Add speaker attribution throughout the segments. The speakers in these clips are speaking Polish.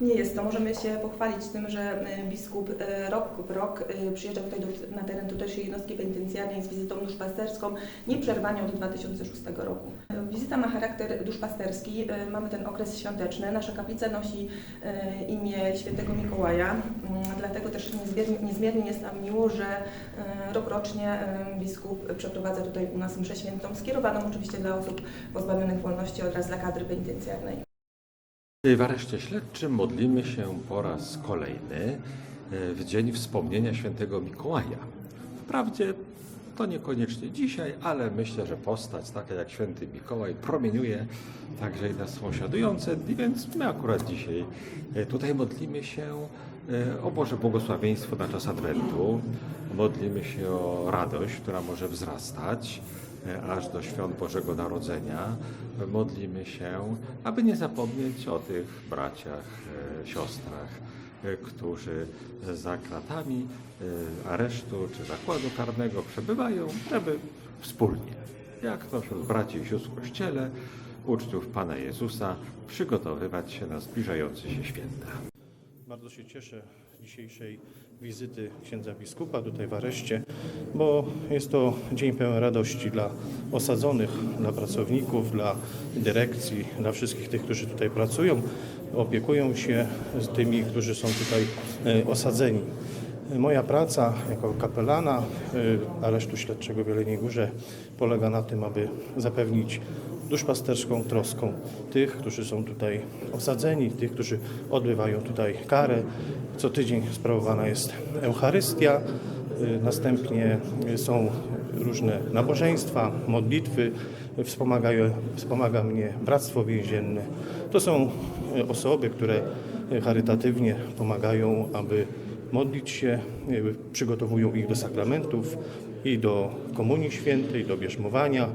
Speaker 1: Nie jest to. Możemy się pochwalić tym, że y, biskup y, rok w rok y, przyjeżdża tutaj do, na teren tutejszej jednostki penitencjarnej z wizytą duszpasterską nieprzerwanie od 2006 roku. Wizyta ma charakter duszpasterski. Mamy ten okres świąteczny. Nasza kaplica nosi imię świętego Mikołaja, Mm, dlatego też niezmiernie, niezmiernie jest nam miło, że rokrocznie biskup przeprowadza tutaj u nas mszę świętą, skierowaną oczywiście dla osób pozbawionych wolności oraz dla kadry penitencjarnej.
Speaker 2: W areszcie śledczym modlimy się po raz kolejny e, w dzień wspomnienia świętego Mikołaja. Wprawdzie to niekoniecznie dzisiaj, ale myślę, że postać taka jak święty Mikołaj promieniuje także i na sąsiadujące więc my akurat dzisiaj e, tutaj modlimy się e, o Boże błogosławieństwo na czas Adwentu. Modlimy się o radość, która może wzrastać aż do świąt Bożego Narodzenia. Modlimy się, aby nie zapomnieć o tych braciach, e, siostrach, e, którzy za kratami e, aresztu czy zakładu karnego przebywają, żeby wspólnie, jak to wśród braci i sióstr w Kościele, uczniów Pana Jezusa, przygotowywać się na zbliżające się święta.
Speaker 3: Bardzo się cieszę dzisiejszej wizyty księdza biskupa tutaj w areszcie, bo jest to dzień pełen radości dla osadzonych, dla pracowników, dla dyrekcji, dla wszystkich tych, którzy tutaj pracują, opiekują się z tymi, którzy są tutaj e, osadzeni. Moja praca jako kapelana e, aresztu śledczego w Jeleniej Górze polega na tym, aby zapewnić duszpasterską troską tych, którzy są tutaj osadzeni, tych, którzy odbywają tutaj karę. Co tydzień sprawowana jest Eucharystia, y, następnie są różne nabożeństwa, modlitwy, wspomagają, wspomaga mnie Bractwo Więzienne. To są y, osoby, które charytatywnie pomagają, aby modlić się, y, przygotowują ich do sakramentów i do Komunii Świętej, do bierzmowania.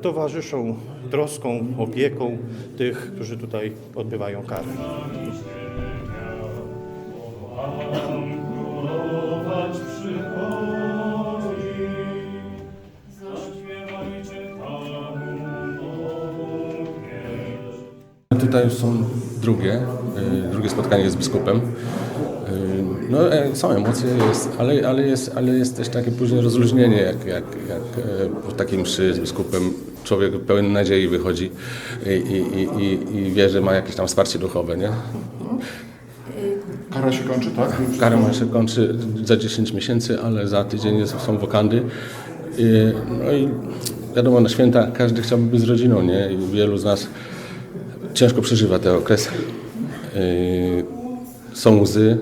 Speaker 3: Towarzyszą troską, opieką tych, którzy tutaj odbywają karę.
Speaker 4: Tutaj już są drugie, y, drugie spotkanie z biskupem. No, e, są emocje, jest, ale, ale, jest, ale jest też takie później rozluźnienie, jak, jak, jak e, po takim mszy z biskupem człowiek pełen nadziei wychodzi i, i, i, i, i wie, że ma jakieś tam wsparcie duchowe, nie?
Speaker 5: Kara się kończy, tak?
Speaker 4: Kara ma się kończy za 10 miesięcy, ale za tydzień jest, są wokandy. No i wiadomo, na święta każdy chciałby być z rodziną, nie? I wielu z nas ciężko przeżywa te okresy. Są łzy,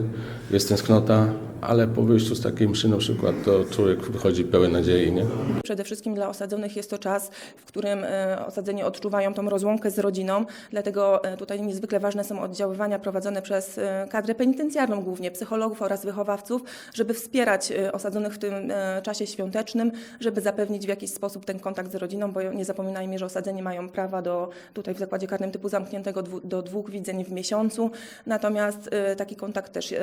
Speaker 4: jest tęsknota, ale po wyjściu z takiej mszy na przykład, to człowiek wychodzi pełen nadziei, nie?
Speaker 1: Przede wszystkim dla osadzonych jest to czas, w którym e, osadzeni odczuwają tą rozłąkę z rodziną, dlatego e, tutaj niezwykle ważne są oddziaływania prowadzone przez e, kadrę penitencjarną głównie, psychologów oraz wychowawców, żeby wspierać osadzonych w tym czasie świątecznym, żeby zapewnić w jakiś sposób ten kontakt z rodziną, bo nie zapominajmy, że osadzeni mają prawa do, tutaj w zakładzie karnym typu zamkniętego do dwóch widzeń w miesiącu, natomiast taki kontakt też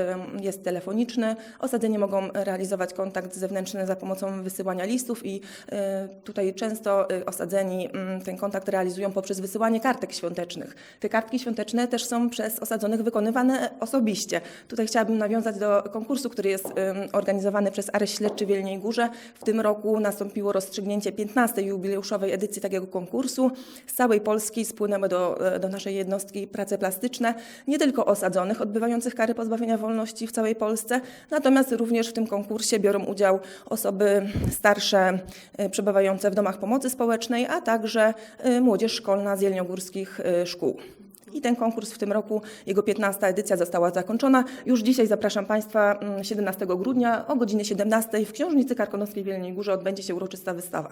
Speaker 1: jest telefoniczny. Osadzeni mogą realizować kontakt zewnętrzny za pomocą wysyłania listów i e, tutaj często e, osadzeni mm, ten kontakt realizują poprzez wysyłanie kartek świątecznych. Te kartki świąteczne też są przez osadzonych wykonywane osobiście. Tutaj chciałabym nawiązać do konkursu, który jest organizowany przez Areszt Śledczy w Wielniej Górze. W tym roku nastąpiło rozstrzygnięcie 15. jubileuszowej edycji takiego konkursu. Z całej Polski spłynęły do, e, do naszej jednostki prace plastyczne, nie tylko osadzonych odbywających kary pozbawienia wolności w całej Polsce, natomiast również w tym konkursie biorą udział osoby starsze e, przebywające w domach pomocy społecznej, a także e, młodzież szkolna z jelniogórskich e, szkół. I ten konkurs w tym roku, jego 15. edycja została zakończona. Już dzisiaj zapraszam Państwa mm, 17 grudnia o godzinie 17 w Książnicy Karkonoskiej w Wielkiej Górze odbędzie się uroczysta wystawa.